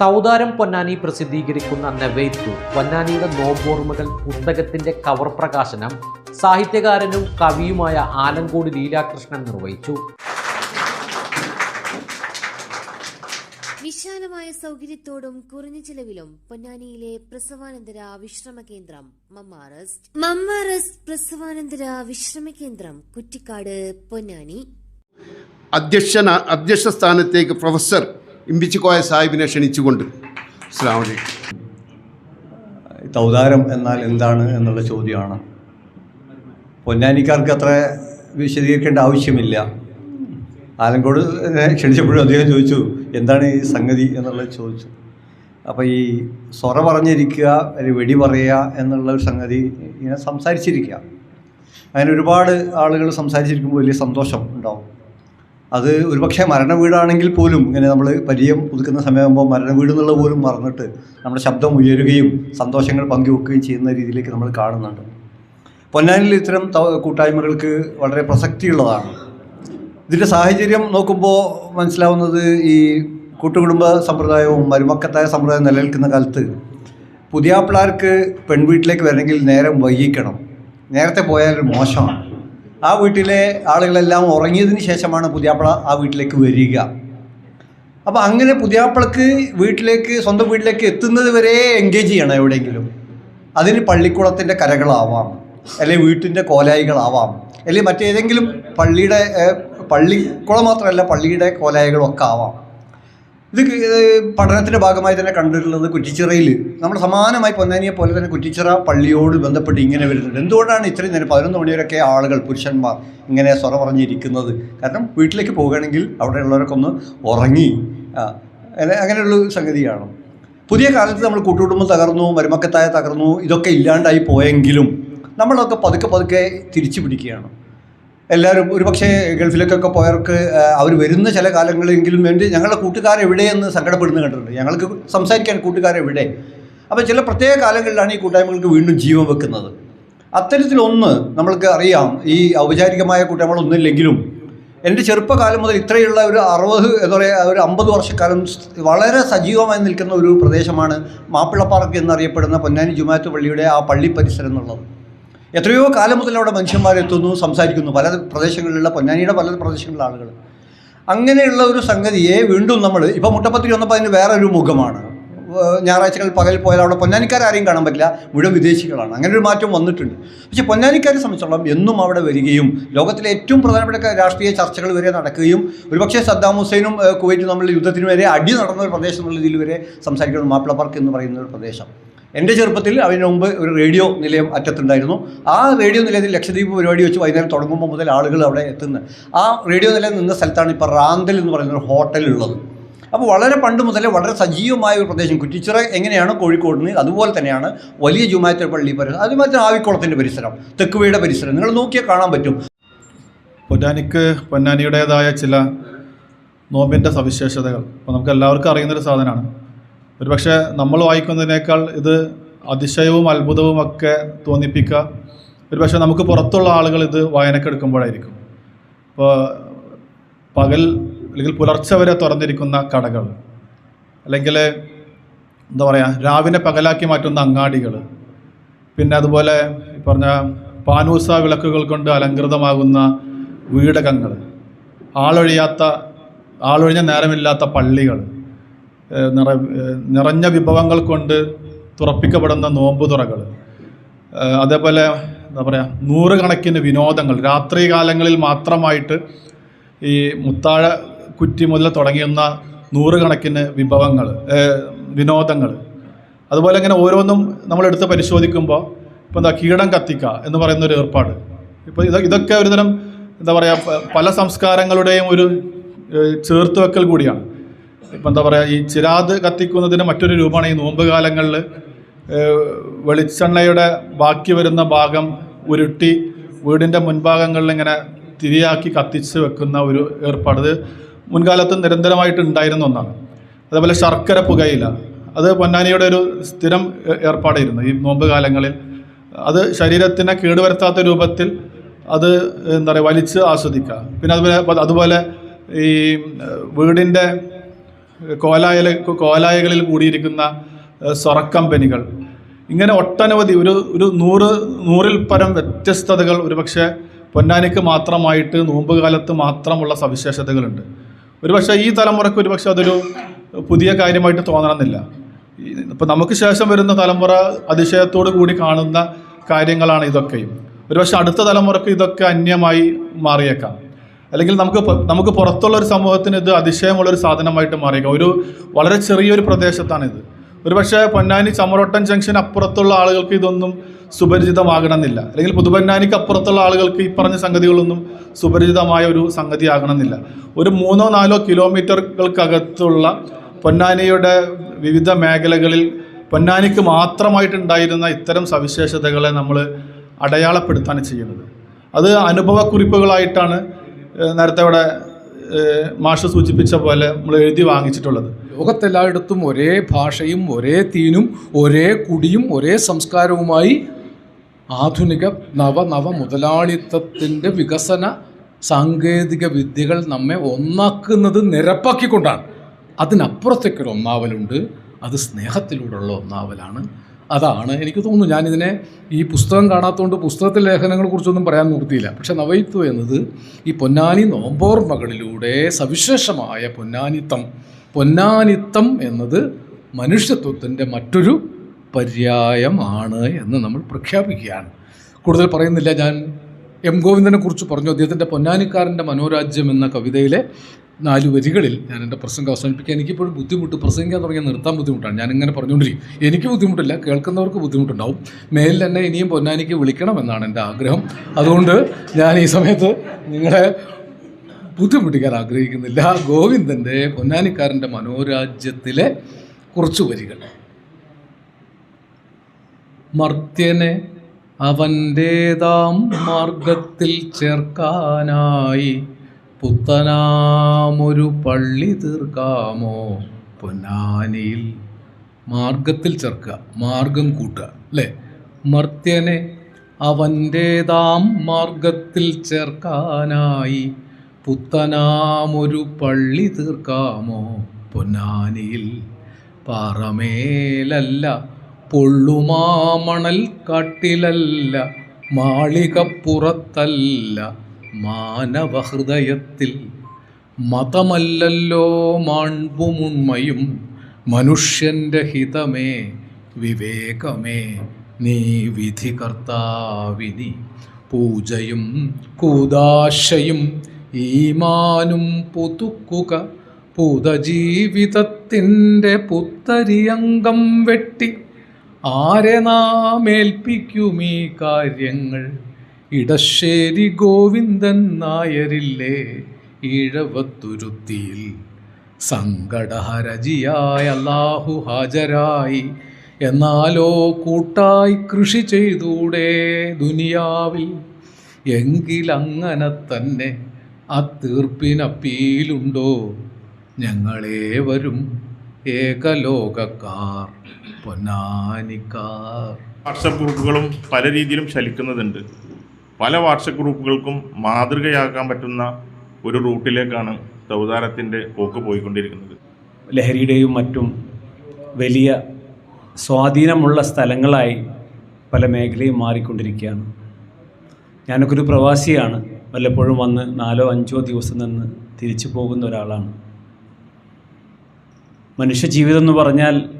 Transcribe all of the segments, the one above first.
തൗതാരം പൊന്നാനി പ്രസിദ്ധീകരിക്കുന്ന നെവൈത്തു പൊന്നാനിയുടെ നോമ്പോർമ്മകൾ പുസ്തകത്തിന്റെ കവർ പ്രകാശനം സാഹിത്യകാരനും കവിയുമായ ആലങ്കോട് ലീലാകൃഷ്ണൻ നിർവഹിച്ചു. വിശാലമായ സൗകര്യത്തോടും കുറഞ്ഞ ചിലവിലും പൊന്നാനിയിലെ പ്രസവാനന്തര വിശ്രമ കേന്ദ്രം മമ്മാറസ്റ്റ്. മമ്മാറസ്റ്റ് പ്രസവാനന്തര വിശ്രമ കേന്ദ്രം കുറ്റിക്കാട് പൊന്നാനി. അധ്യക്ഷന അധ്യക്ഷ സ്ഥാനത്തേക്ക് പ്രൊഫസർ ഇമ്പിച്ചിക്കോയ സാഹിബിനെ ക്ഷണിച്ചുകൊണ്ട്. തൗതാരം എന്നാൽ എന്താണ് എന്നുള്ള ചോദ്യമാണ്. പൊന്നാനിക്കാർക്ക് അത്ര വിശദീകരിക്കേണ്ട ആവശ്യമില്ല. ആലങ്കോട് ക്ഷണിച്ചപ്പോഴും അദ്ദേഹം ചോദിച്ചു എന്താണ് ഈ സംഗതി? എന്നുള്ളത് ചോദിച്ചു. അപ്പോൾ ഈ സ്വറ പറഞ്ഞിരിക്കുക അല്ലെങ്കിൽ വെടി പറയുക എന്നുള്ള ഒരു സംഗതി ഇങ്ങനെ സംസാരിച്ചിരിക്കുക. അങ്ങനെ ഒരുപാട് ആളുകൾ സംസാരിച്ചിരിക്കുമ്പോൾ വലിയ സന്തോഷം ഉണ്ടാവും. അത് ഒരുപക്ഷെ മരണ വീടാണെങ്കിൽ പോലും ഇങ്ങനെ നമ്മൾ പരിചയം പുതുക്കുന്ന സമയമാകുമ്പോൾ മരണ വീട് എന്നുള്ളത് പോലും മറന്നിട്ട് നമ്മുടെ ശബ്ദം ഉയരുകയും സന്തോഷങ്ങൾ പങ്കുവെക്കുകയും ചെയ്യുന്ന രീതിയിലേക്ക് നമ്മൾ കാണുന്നുണ്ട്. പൊന്നാനിൽ ഇത്തരം കൂട്ടായ്മകൾക്ക് വളരെ പ്രസക്തിയുള്ളതാണ്. ഇതിന്റെ സാഹചര്യം നോക്കുമ്പോൾ മനസ്സിലാവുന്നത് ഈ കൂട്ടുകുടുംബ സമ്പ്രദായവും മരുമക്കത്തായ സമ്പ്രദായം നിലനിൽക്കുന്ന കാലത്ത് പുതിയാപ്പിളാർക്ക് പെൺവീട്ടിലേക്ക് വരണമെങ്കിൽ നേരം വൈകിക്കണം. നേരത്തെ പോയാൽ മോശമാണ്. ആ വീട്ടിലെ ആളുകളെല്ലാം ഉറങ്ങിയതിന് ശേഷമാണ് പുതിയാപ്പള ആ വീട്ടിലേക്ക് വരിക. അപ്പോൾ അങ്ങനെ പുതിയാപ്പിളക്ക് വീട്ടിലേക്ക് സ്വന്തം വീട്ടിലേക്ക് എത്തുന്നത് വരെ എൻഗേജ് ചെയ്യണം എവിടെയെങ്കിലും. അതിന് പള്ളിക്കുളത്തിന്റെ കരകളാവാം അല്ലെങ്കിൽ വീട്ടിന്റെ കോലായികളാവാം അല്ലെങ്കിൽ മറ്റേതെങ്കിലും പള്ളിയുടെ പള്ളിക്കുളം മാത്രമല്ല പള്ളിയുടെ കോലായികളൊക്കെ ആവാം. ഇത് പഠനത്തിന്റെ ഭാഗമായി തന്നെ കണ്ടിട്ടുള്ളത് കുറ്റിച്ചിറയിൽ നമ്മൾ സമാനമായി പൊന്നാനിയെ പോലെ തന്നെ കുറ്റിച്ചിറ പള്ളിയോട് ബന്ധപ്പെട്ട് ഇങ്ങനെ വരുന്നുണ്ട്. എന്തുകൊണ്ടാണ് ഇത്രയും നേരം പതിനൊന്ന് മണിവരെയൊക്കെ ആളുകൾ പുരുഷന്മാർ ഇങ്ങനെ സ്വറ പറഞ്ഞിരിക്കുന്നത്? കാരണം വീട്ടിലേക്ക് പോകുകയാണെങ്കിൽ അവിടെയുള്ളവരൊക്കെ ഒന്ന് ഉറങ്ങി അങ്ങനെ- അങ്ങനെയുള്ള സംഗതിയാണ്. പുതിയ കാലത്ത് നമ്മൾ കൂട്ടുകുടുംബം തകർന്നു മരുമക്കത്തായ തകർന്നു ഇതൊക്കെ ഇല്ലാണ്ടായി പോയെങ്കിലും നമ്മളൊക്കെ പതുക്കെ പതുക്കെ തിരിച്ചു പിടിക്കുകയാണ്. എല്ലാവരും ഒരുപക്ഷെ ഗൾഫിലേക്കൊക്കെ പോയവർക്ക് അവർ വരുന്ന ചില കാലങ്ങളെങ്കിലും വേണ്ടി ഞങ്ങളുടെ കൂട്ടുകാരെവിടെയെന്ന് സങ്കടപ്പെടുന്നത് കണ്ടിട്ടുണ്ട്. ഞങ്ങൾക്ക് സംസാരിക്കാൻ കൂട്ടുകാരെവിടെ അപ്പോൾ ചില പ്രത്യേക കാലങ്ങളിലാണ് ഈ കൂട്ടായ്മകൾക്ക് വീണ്ടും ജീവൻ വെക്കുന്നത്. അത്തരത്തിലൊന്ന് നമ്മൾക്ക് അറിയാം ഈ ഔപചാരികമായ കൂട്ടായ്മകളൊന്നുമില്ലെങ്കിലും എന്റെ ചെറുപ്പകാലം മുതൽ ഇത്രയുള്ള ഒരു അറുപത് എന്താ പറയുക ഒരു അമ്പത് വർഷക്കാലം വളരെ സജീവമായി നിൽക്കുന്ന ഒരു പ്രദേശമാണ് മാപ്പിള പാർക്ക് എന്നറിയപ്പെടുന്ന പൊന്നാനി ജുമാത്ത് പള്ളിയുടെ ആ പള്ളി പരിസരം എന്നുള്ളത്. എത്രയോ കാലം മുതൽ അവിടെ മനുഷ്യന്മാരെത്തുന്നു സംസാരിക്കുന്നു. പല പ്രദേശങ്ങളിലുള്ള പൊന്നാനിയുടെ പല പ്രദേശങ്ങളിലുള്ള ആളുകൾ. അങ്ങനെയുള്ള ഒരു സംഗതിയെ വീണ്ടും നമ്മൾ ഇപ്പോൾ മുട്ടപ്പത്തിരി വന്നപ്പോൾ അതിന് ഒരു മുഖമാണ്. ഞായറാഴ്ചകൾ പകൽ പോയാൽ അവിടെ പൊന്നാനിക്കാരും കാണാൻ പറ്റില്ല മുഴുവൻ വിദേശികളാണ്. അങ്ങനെ ഒരു മാറ്റം വന്നിട്ടുണ്ട്. പക്ഷെ പൊന്നാനിക്കാരെ സംബന്ധിച്ചോളം എന്നും അവിടെ വരികയും ലോകത്തിലെ ഏറ്റവും പ്രധാനപ്പെട്ട രാഷ്ട്രീയ ചർച്ചകൾ വരെ നടക്കുകയും ഒരുപക്ഷേ സദ്ദാം ഹുസൈനും കുവൈറ്റും തമ്മിൽ യുദ്ധത്തിന് വരെ അടി നടന്ന ഒരു പ്രദേശം എന്നുള്ള രീതിയിൽ വരെ സംസാരിക്കുന്ന മാപ്പിള പാർക്ക് എന്ന് പറയുന്ന ഒരു പ്രദേശം. എന്റെ ചെറുപ്പത്തിൽ അതിന് മുമ്പ് ഒരു റേഡിയോ നിലയം അറ്റത്തുണ്ടായിരുന്നു. ആ റേഡിയോ നിലയത്തിൽ ലക്ഷദ്വീപ് പരിപാടി വെച്ച് വൈകുന്നേരം തുടങ്ങുമ്പോൾ മുതൽ ആളുകൾ അവിടെ എത്തുന്നത് ആ റേഡിയോ നിലയം നിന്ന സ്ഥലത്താണ് ഇപ്പോൾ റാന്തൽ എന്ന് പറയുന്ന ഒരു ഹോട്ടൽ ഉള്ളത്. അപ്പോൾ വളരെ പണ്ട് മുതലേ വളരെ സജീവമായ ഒരു പ്രദേശം. കുറ്റിച്ചിറ എങ്ങനെയാണ് കോഴിക്കോടിന് അതുപോലെ തന്നെയാണ് വലിയ ജുമായത്തെ പള്ളി പരിസരം. അതുപോലെ തന്നെ ആവിക്കുളത്തിന്റെ പരിസരം തെക്കുവയുടെ പരിസരം. നിങ്ങൾ നോക്കിയാൽ കാണാൻ പറ്റും. പൊന്നാനിക്ക് പൊന്നാനിയുടേതായ ചില നോമ്പിന്റെ സവിശേഷതകൾ. അപ്പോൾ നമുക്ക് എല്ലാവർക്കും അറിയുന്നൊരു സാധനമാണ്. ഒരുപക്ഷെ നമ്മൾ വായിക്കുന്നതിനേക്കാൾ ഇത് അതിശയവും അത്ഭുതവും ഒക്കെ തോന്നിപ്പിക്കുക. ഒരുപക്ഷെ നമുക്ക് പുറത്തുള്ള ആളുകൾ ഇത് വായനക്കെടുക്കുമ്പോഴായിരിക്കും ഇപ്പോൾ പകൽ അല്ലെങ്കിൽ പുലർച്ചെ വരെ തുറന്നിരിക്കുന്ന കടകൾ അല്ലെങ്കിൽ എന്താ പറയുക രാവിലെ പകലാക്കി മാറ്റുന്ന അങ്ങാടികൾ പിന്നെ അതുപോലെ പറഞ്ഞ പാനൂസ വിളക്കുകൾ കൊണ്ട് അലങ്കൃതമാകുന്ന വീടകങ്ങൾ ആളൊഴിയാത്ത ആളൊഴിഞ്ഞ നേരമില്ലാത്ത പള്ളികൾ നിറ നിറഞ്ഞ വിഭവങ്ങൾ കൊണ്ട് തുറപ്പിക്കപ്പെടുന്ന നോമ്പുതുറകൾ തുറകൾ. അതേപോലെ എന്താ പറയുക നൂറുകണക്കിന് വിനോദങ്ങൾ. രാത്രി കാലങ്ങളിൽ മാത്രമായിട്ട് ഈ മുത്താഴ കുറ്റി മുതൽ തുടങ്ങിയുന്ന നൂറുകണക്കിന് വിഭവങ്ങൾ വിനോദങ്ങൾ. അതുപോലെ ഇങ്ങനെ ഓരോന്നും നമ്മളെടുത്ത് പരിശോധിക്കുമ്പോൾ ഇപ്പോൾ എന്താ കീടം കത്തിക്കുക എന്ന് പറയുന്ന ഒരു ഏർപ്പാട്. ഇപ്പോൾ ഇത് ഇതൊക്കെ ഒരുതരം എന്താ പറയുക പല സംസ്കാരങ്ങളുടെയും ഒരു ചേർത്തുവെക്കൽ ചേർത്ത് വെക്കൽ കൂടിയാണ്. ഇപ്പം എന്താ പറയുക ഈ ചിരാത് കത്തിക്കുന്നതിന് മറ്റൊരു രൂപമാണ് ഈ നോമ്പ് കാലങ്ങളിൽ വെളിച്ചെണ്ണയുടെ ബാക്കി വരുന്ന ഭാഗം ഉരുട്ടി വീടിന്റെ മുൻഭാഗങ്ങളിൽ ഇങ്ങനെ തിരിയാക്കി കത്തിച്ച് വെക്കുന്ന ഒരു ഏർപ്പാട്. ഇത് മുൻകാലത്ത് നിരന്തരമായിട്ട് ഉണ്ടായിരുന്ന ഒന്നാണ്. അതേപോലെ ശർക്കര പുകയില. അത് പൊന്നാനിയുടെ ഒരു സ്ഥിരം ഏർപ്പാടായിരുന്നു ഈ നോമ്പ് കാലങ്ങളിൽ. അത് ശരീരത്തിനെ കേടുവരുത്താത്ത രൂപത്തിൽ അത് എന്താ പറയുക വലിച്ച് ആസ്വദിക്കുക. പിന്നെ അതുപോലെ അതുപോലെ ഈ വീടിന്റെ കോലായല കോലായകളിൽ കൂടിയിരിക്കുന്ന സ്വറക്കമ്പനികൾ. ഇങ്ങനെ ഒട്ടനവധി ഒരു ഒരു നൂറ് നൂറിൽ പരം വ്യത്യസ്തതകൾ ഒരുപക്ഷെ പൊന്നാനിക്ക് മാത്രമായിട്ട് നോമ്പ് കാലത്ത് മാത്രമുള്ള സവിശേഷതകളുണ്ട്. ഒരുപക്ഷെ ഈ തലമുറയ്ക്ക് ഒരുപക്ഷെ അതൊരു പുതിയ കാര്യമായിട്ട് തോന്നണമെന്നില്ല. ഇപ്പം നമുക്ക് ശേഷം വരുന്ന തലമുറ അതിശയത്തോടു കൂടി കാണുന്ന കാര്യങ്ങളാണ് ഇതൊക്കെയും. ഒരുപക്ഷെ അടുത്ത തലമുറയ്ക്ക് ഇതൊക്കെ അന്യമായി മാറിയേക്കാം. അല്ലെങ്കിൽ നമുക്ക് നമുക്ക് പുറത്തുള്ള ഒരു സമൂഹത്തിന് ഇത് അതിശയമുള്ള ഒരു സാധനമായിട്ട് മാറിയേക്കാം. ഒരു വളരെ ചെറിയൊരു പ്രദേശത്താണിത്. ഒരുപക്ഷെ പൊന്നാനി ചമറോട്ടൻ ജംഗ്ഷൻ അപ്പുറത്തുള്ള ആളുകൾക്ക് ഇതൊന്നും സുപരിചിതമാകണമെന്നില്ല. അല്ലെങ്കിൽ പുതുപൊന്നാനിക്ക് അപ്പുറത്തുള്ള ആളുകൾക്ക് ഈ പറഞ്ഞ സംഗതികളൊന്നും സുപരിചിതമായ ഒരു സംഗതി ആകണമെന്നില്ല ഒരു മൂന്നോ നാലോ കിലോമീറ്ററുകൾക്കകത്തുള്ള പൊന്നാനിയുടെ വിവിധ മേഖലകളിൽ പൊന്നാനിക്ക് മാത്രമായിട്ടുണ്ടായിരുന്ന ഇത്തരം സവിശേഷതകളെ നമ്മൾ അടയാളപ്പെടുത്താൻ ചെയ്യുന്നത്. അത് അനുഭവക്കുറിപ്പുകളായിട്ടാണ് നേരത്തെ ഇവിടെ മാഷ സൂചിപ്പിച്ച പോലെ നമ്മൾ എഴുതി വാങ്ങിച്ചിട്ടുള്ളത്. ലോകത്തെല്ലായിടത്തും ഒരേ ഭാഷയും ഒരേ തീനും ഒരേ കുടിയും ഒരേ സംസ്കാരവുമായി ആധുനിക നവ നവ മുതലാളിത്തത്തിന്റെ വികസന സാങ്കേതിക വിദ്യകൾ നമ്മെ ഒന്നാക്കുന്നത് നിരപ്പാക്കിക്കൊണ്ടാണ്. അതിനപ്പുറത്തേക്കൊരു ഒന്നാവലുണ്ട് അത് സ്നേഹത്തിലൂടെയുള്ള ഒന്നാവലാണ്. അതാണ് എനിക്ക് തോന്നുന്നു ഞാനിതിനെ ഈ പുസ്തകം കാണാത്തതുകൊണ്ട് പുസ്തകത്തിൽ ലേഖനങ്ങളെ കുറിച്ചൊന്നും പറയാൻ നിർത്തിയില്ല പക്ഷെ നവയിത്വം എന്നത് ഈ പൊന്നാനി നോമ്പോർമകളിലൂടെ സവിശേഷമായ പൊന്നാനിത്തം. പൊന്നാനിത്തം എന്നത് മനുഷ്യത്വത്തിന്റെ മറ്റൊരു പര്യായമാണ് എന്ന് നമ്മൾ പ്രഖ്യാപിക്കുകയാണ്. കൂടുതൽ പറയുന്നില്ല ഞാൻ. എം ഗോവിന്ദനെ കുറിച്ച് പറഞ്ഞു. അദ്ദേഹത്തിന്റെ പൊന്നാനിക്കാരന്റെ മനോരാജ്യം എന്ന കവിതയിലെ നാല് വരികളിൽ ഞാൻ എന്റെ പ്രസംഗം അവസാനിപ്പിക്കാൻ എനിക്കിപ്പോഴും ബുദ്ധിമുട്ട് പ്രസംഗിക്കാൻ തുടങ്ങിയ നിർത്താൻ ബുദ്ധിമുട്ടാണ്. ഞാൻ ഇങ്ങനെ പറഞ്ഞുകൊണ്ടിരിക്കും. എനിക്ക് ബുദ്ധിമുട്ടില്ല കേൾക്കുന്നവർക്ക് ബുദ്ധിമുട്ടുണ്ടാവും. മേലിൽ എന്നെ ഇനിയും പൊന്നാനിക്ക് വിളിക്കണമെന്നാണ് എന്റെ ആഗ്രഹം. അതുകൊണ്ട് ഞാൻ ഈ സമയത്ത് നിങ്ങളെ ബുദ്ധിമുട്ടിക്കാൻ ആഗ്രഹിക്കുന്നില്ല. ഗോവിന്ദന്റെ പൊന്നാനിക്കാരന്റെ മനോരാജ്യത്തിലെ കുറച്ച് വരികൾ. മർത്യനെ അവന്റേതാം മാർഗത്തിൽ ചേർക്കാനായി പുത്തനാമൊരു പള്ളി തീർക്കാമോ? പൊന്നാനിയിൽ മാർഗത്തിൽ ചേർക്കുക മാർഗം കൂട്ടുക അല്ലേ? മർത്യനെ അവന്റേതാം മാർഗത്തിൽ ചേർക്കാനായി പുത്തനാമൊരു പള്ളി തീർക്കാമോ? പൊന്നാനിയിൽ പാറമേലല്ല പൊള്ളുമാമണൽ കാട്ടിലല്ല മാളികപ്പുറത്തല്ല മാനവഹൃദയത്തിൽ മതമല്ലല്ലോ മാൺപുമുണ്മയും മനുഷ്യന്റെ ഹിതമേ വിവേകമേ നീ വിധി കർത്താവിനി പൂജയും കൂതാശയും ഈമാനും പുതുക്കുക പുതജീവിതത്തിന്റെ പുത്തരിയംഗം വെട്ടി. ആരെ നാം ഏൽപ്പിക്കും ഈ കാര്യങ്ങൾ? ഇടശ്ശേരി ഗോവിന്ദൻ നായരില്ലേ ഈഴവത്തുരുത്തിയിൽ. സങ്കടഹരജിയായ അല്ലാഹു ഹാജരായി. എന്നാലോ കൂട്ടായി കൃഷി ചെയ്തൂടെ ദുനിയാവിൽ? എങ്കിലങ്ങനെ തന്നെ ആ തീർപ്പിനപ്പീലുണ്ടോ ഞങ്ങളേവരും ഏകലോകക്കാർ പൊന്നാനിക്കാർ. വാട്സപ്പ് ഗ്രൂപ്പുകളും പല രീതിയിലും ശലിക്കുന്നതുണ്ട് പല വാട്സപ്പ് ഗ്രൂപ്പുകൾക്കും മാതൃകയാക്കാൻ പറ്റുന്ന ഒരു റൂട്ടിലേക്കാണ് സൗദാരത്തിന്റെ പോക്ക് പോയിക്കൊണ്ടിരിക്കുന്നത്. ലഹരിയുടെയും മറ്റും വലിയ സ്വാധീനമുള്ള സ്ഥലങ്ങളായി പല മേഖലയും മാറിക്കൊണ്ടിരിക്കുകയാണ്. ഞാനൊക്കെ ഒരു പ്രവാസിയാണ്. വല്ലപ്പോഴും വന്ന് നാലോ അഞ്ചോ ദിവസം നിന്ന് തിരിച്ചു പോകുന്ന ഒരാളാണ്. മനുഷ്യജീവിതം എന്ന് പറഞ്ഞാൽ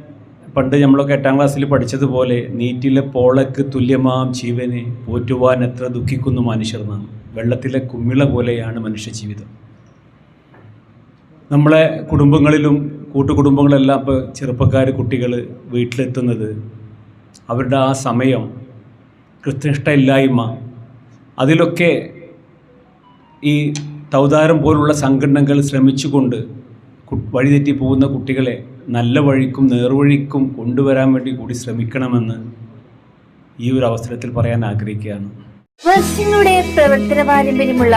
പണ്ട് നമ്മളൊക്കെ എട്ടാം ക്ലാസ്സിൽ പഠിച്ചതുപോലെ നീറ്റിലെ പോളക്ക് തുല്യമാം ജീവനെ പോറ്റുവാൻ എത്ര ദുഃഖിക്കുന്നു മനുഷ്യർ നാം. വെള്ളത്തിലെ കുമ്മിള പോലെയാണ് മനുഷ്യ ജീവിതം. നമ്മളെ കുടുംബങ്ങളിലും കൂട്ടുകുടുംബങ്ങളെല്ലാം ഇപ്പോൾ ചെറുപ്പക്കാർ കുട്ടികൾ വീട്ടിലെത്തുന്നത് അവരുടെ ആ സമയം കൃത്യനിഷ്ഠ കൃത്യനിഷ്ഠയില്ലായ്മ അതിലൊക്കെ ഈ തൗതാരം പോലുള്ള സംഘടനകൾ ശ്രമിച്ചുകൊണ്ട് വഴിതെറ്റി പോകുന്ന കുട്ടികളെ നല്ല വഴിക്കും നേർവഴിക്കും കൊണ്ടുവരാൻ വേണ്ടി കൂടി ശ്രമിക്കണമെന്ന് ഈ ഒരു അവസരത്തിൽ പറയാൻ ആഗ്രഹിക്കുകയാണ്. പ്രവർത്തന പാരമ്പര്യമുള്ള